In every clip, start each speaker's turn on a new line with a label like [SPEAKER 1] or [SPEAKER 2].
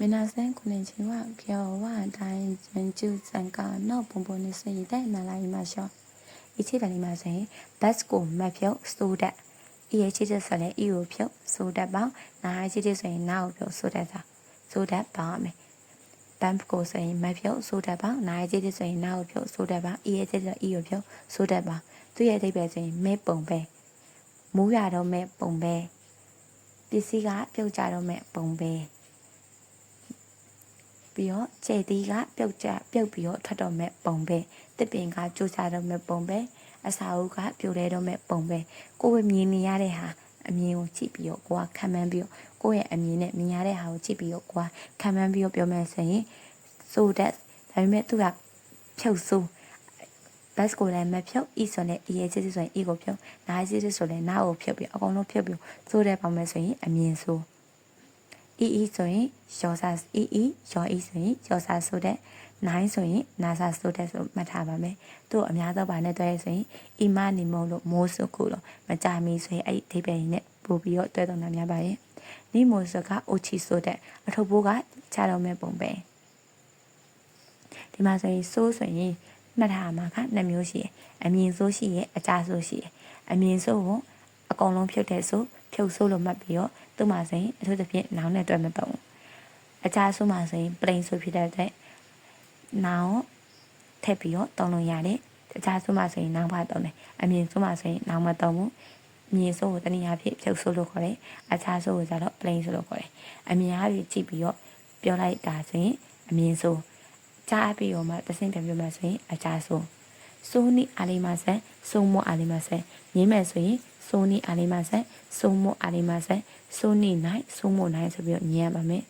[SPEAKER 1] 민화생군인지와 겨와 다인 전주 잠가 너 본본의 수이다 나라이 마셔 이치다니 마세 바스코 마표 소다 이에치제 설레 이오표 소다 방 나아치제 소이 나오표 소다다 소다 방에 밤고 소이 마표 소다 방 나아치제 소이 나오표 소다 방 이에치제 이오표 소다 방 두의 대배 소이 매뽕배 모야로 매뽕배 ပစ္စည်းကပြုတ်ကြတော့မဲ့ပုံပဲ။ ပြီးတော့ခြေတီးကပြုတ်ကြပြုတ်ပြီးတော့ထွက်တော့မဲ့ပုံပဲတစ်ပင်ကကျိုးစားတော့မဲ့ပုံပဲအစာအုပ်ကပြိုလဲတော့မဲ့ပုံပဲကိုယ်ဝမြင်နေရတဲ့ဟာအမြင်ကိုကြည့်ပြီးတော့ကိုကခံမှန်းပြီးတော့ကိုယ့်ရဲ့အမြင်နဲ့မြင်ရတဲ့ဟာကိုကြည့်ပြီးတော့ကိုကခံမှန်းပြီးတော့ပြောမယ်ဆိုရင် so that ဒါပေမဲ့သူကဖြုတ်ဆိုးဘတ်ကိုလည်းမဖြုတ်ဤဆိုလည်းအရေးကြီးဆိုရင်ဤကိုဖြုတ်နားကြီးဆိုလည်းနားကိုဖြုတ်ပြီးအကုန်လုံးဖြုတ်ပြီးဆိုတဲ့ပုံမဲ့ဆိုရင်အမြင်ဆို ဤဤဆိုရင်ရောစာဤဤရောဤဆိုရင်ရောစာဆိုတဲ့နိုင်ဆိုရင်နာစာဆိုတဲ့ဆိုမှတ်ထားပါမယ်သူ့အများသောဘာနဲ့တွဲရဆိုရင်အီမနီမုံလို့မိုးစုကိုလို့မကြမီဆိုရင်အဲ့ဒီအဓိပ္ပာယ်နဲ့ပို့ပြီးတော့တွဲတော်နာများပါရဲ့နီမိုစကအိုချီဆိုတဲ့အထုပ်ဘိုးကခြားတော်မဲ့ပုံပဲဒီမှာဆိုရင်ဆိုးဆိုရင်မှတ်ထားမှာကနှစ်မျိုးရှိတယ်။အမြင်ဆိုးရှိရဲ့အကြဆိုးရှိရဲ့။အမြင်ဆိုးကိုအကောင်လုံးဖြုတ်တဲ့ဆိုး ဖြုတ်ဆိုးလို့မှတ်ပြီးတော့သူ့မှာဆိုရင်အထူးသဖြင့်နောင်နဲ့တွဲမပုံဘူး။အကြဆိုးမှာဆိုရင် plain ဆိုဖြစ်တဲ့အတွက်နောင်ထည့်ပြီးတော့တုံးလို့ရတယ်။အကြဆိုးမှာဆိုရင်နောင်ပါတုံးတယ်။အမြင်ဆိုးမှာဆိုရင်နောင်မတုံးဘူး။မြင်ဆိုးကိုတနည်းအားဖြင့်ဖြုတ်ဆိုးလို့ခေါ်တယ်။အချားဆိုးကိုကျတော့ plain ဆိုလို့ခေါ်တယ်။အမြင်အားဖြင့်ကြည့်ပြီးတော့ပြောလိုက်တာဆိုရင်အမြင်ဆိုးကြားပြီးတော့မှတဆင့်ပြန်ပြောမှဆိုရင်အချားဆိုး ဆိုးနီအာလီမဆန်ဆိုးမအာလီမဆန်မြင်မယ်ဆိုရင်ဆိုးနီအာလီမဆန်ဆိုးမအာလီမဆန်ဆိုးနီနိုင်ဆိုးမနိုင်ဆိုပြီးတော့မြင်ရပါမယ်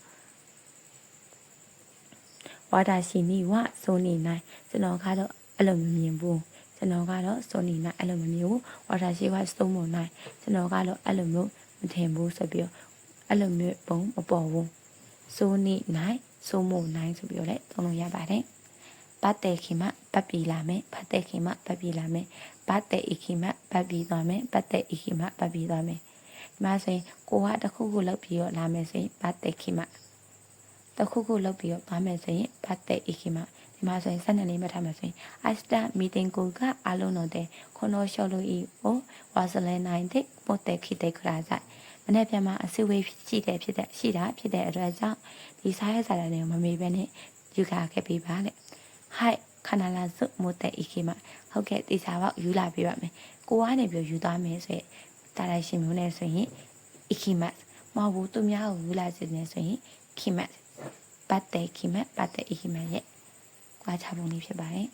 [SPEAKER 1] ဝါဒရှိနီဝဆိုးနီနိုင်ကျွန်တော်ကတော့အဲ့လိုမမြင်ဘူးကျွန်တော်ကတော့ဆိုးနီနိုင်အဲ့လိုမမြင်ဘူးဝါဒရှိဝဆိုးမနိုင်ကျွန်တော်ကတော့အဲ့လိုမျိုးမထင်ဘူးဆိုပြီးတော့အဲ့လိုမျိုးပုံမပေါ်ဘူးဆိုးနီနိုင်ဆိုးမနိုင်ဆိုပြီးတော့လည်းသုံးလို့ရပါတယ် ပတ်တဲ့ခင်မပတ်ပြီးလာမယ်ပတ်တဲ့ခင်မပတ်ပြီးလာမယ်ပတ်တဲ့ဤခင်မပတ်ပြီးသွားမယ်ပတ်တဲ့ဤခင်မပတ်ပြီးသွားမယ်ဒီမှာဆိုရင်ကိုကတစ်ခုခုလောက်ပြီးတော့လာမယ်ဆိုရင်ပတ်တဲ့ခင်မတစ်ခုခုလောက်ပြီးတော့သွားမယ်ဆိုရင်ပတ်တဲ့ဤခင်မဒီမှာဆိုရင်ဆက်နေလေးမှတ်ထားမယ်ဆိုရင် I start meeting ကိုကအလုံးတော့တဲ့ခွန်တော်ရှော့လို့ဤကိုဝါစလဲနိုင်တဲ့ပို့တဲ့ခိတဲ့ခရာဆိုင်မနေ့ပြန်မှာအစဝေးရှိတယ်ဖြစ်တဲ့ရှိတာဖြစ်တဲ့အတွက်ကြောင့်ဒီစားရစားတယ်မမေ့ပဲနဲ့ယူခါခဲ့ပေးပါလေ ဟိုက်ခဏလာစုမို့တဲ့ဤခေမှာဟုတ်ကဲ့တေချာပေါက်ယူလာပေးပါမယ်ကိုကနေပြီးယူသွားမယ်ဆိုရင်တာလိုက်ရှင်မျိုးနဲ့ဆိုရင်ဤခေမှာမဟုတ်ဘူးသူများကိုယူလာစေနေဆိုရင်ခေမှာပတ်တဲ့ခေမှာပတ်တဲ့ဤခေမှာရဲ့ကွာချပုံလေးဖြစ်ပါတယ်